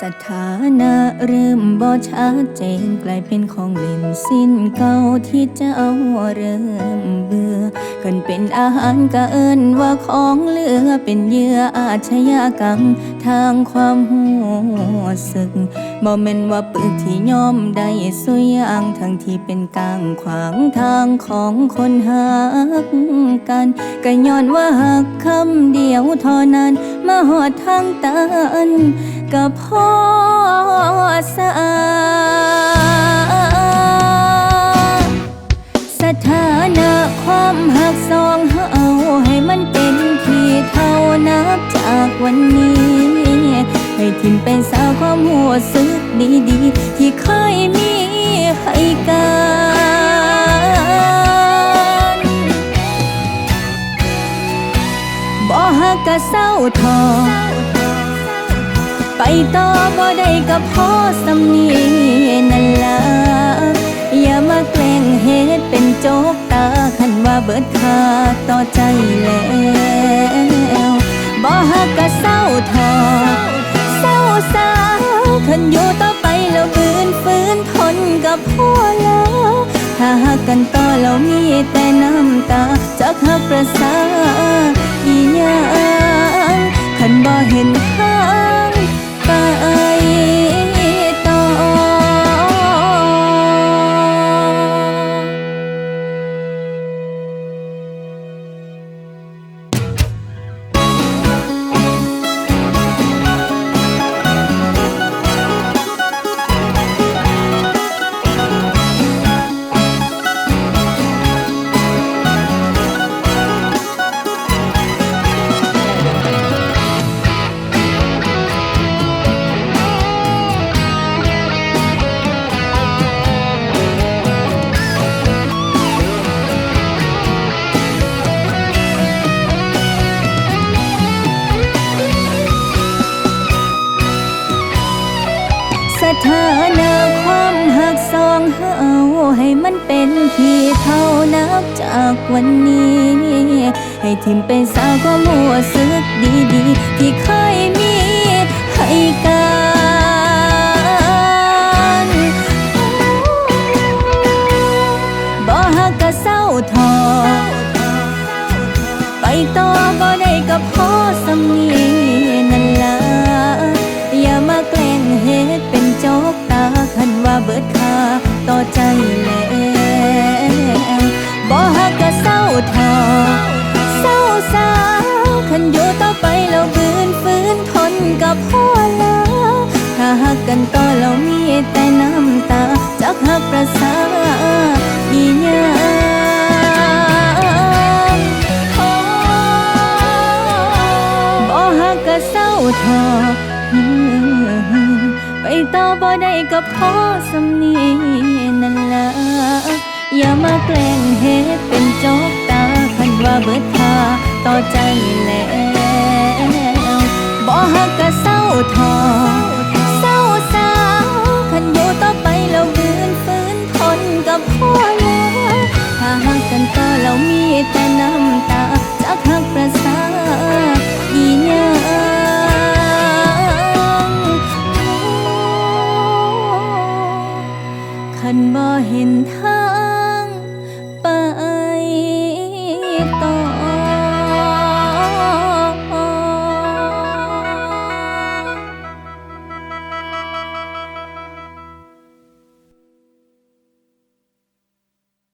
สถานะเริ่มบ่ชัดเจนกลายเป็นของเล่นสิ้นเก่าที่เจ้าเริ่มเบื่อ กันเป็นอาหารก็เอินว่าของเหลือเป็นเหยื่ออาชญากรรมทางความหัวสึกบ่แม่นว่าปึกที่ยอมได้สุยอย่างทั้งที่เป็นกลางขวางทางของคนหักกันก็ย้อนว่าหักคำเดียวเท่านั้น มาหอดทางตันก็พอสะอา วันนี้ ให้ทิมเป็นสาวความหัวสึกดีๆ ที่เคยมีให้กันบ่ฮักกะเศร้าทอไปต่อบ่ได้ก็พอสำนีนั่นล่ะอย่ามาแกล้งเฮ็ดเป็นโจกตาคันว่าเบิดคาต่อใจแล้ว หักกะเศร้าทอเศร้าสาวคันอยู่ต่อไปแล้วบืนฟื้นทนกับพ่อแล้วถ้าหักกันต่อแล้วมีแต่น้ำตาจากหักประสาอีหยังขันบ่เห็นทา สถานะความหักสองเฮาให้มันเป็นที่เท่านับจากวันนี้ ให้ทิมเป็นสาวความหัวสึกดีๆ ที่เคยมีให้กันบ่ฮักก็เศร้าทอไปต่อบ่ได้ก็พอสำนี กันต่อแล้วมีแต่น้ำตาจากหักประสาอีหยังโอ้บ่หักก็เศร้าทอไปต่อบ่ได้ก็พอสำนีนั่นละอย่ามาแกล้งเฮ็ดเป็นจกตาคันว่าเบิดค่าต่อใจแล 嗯他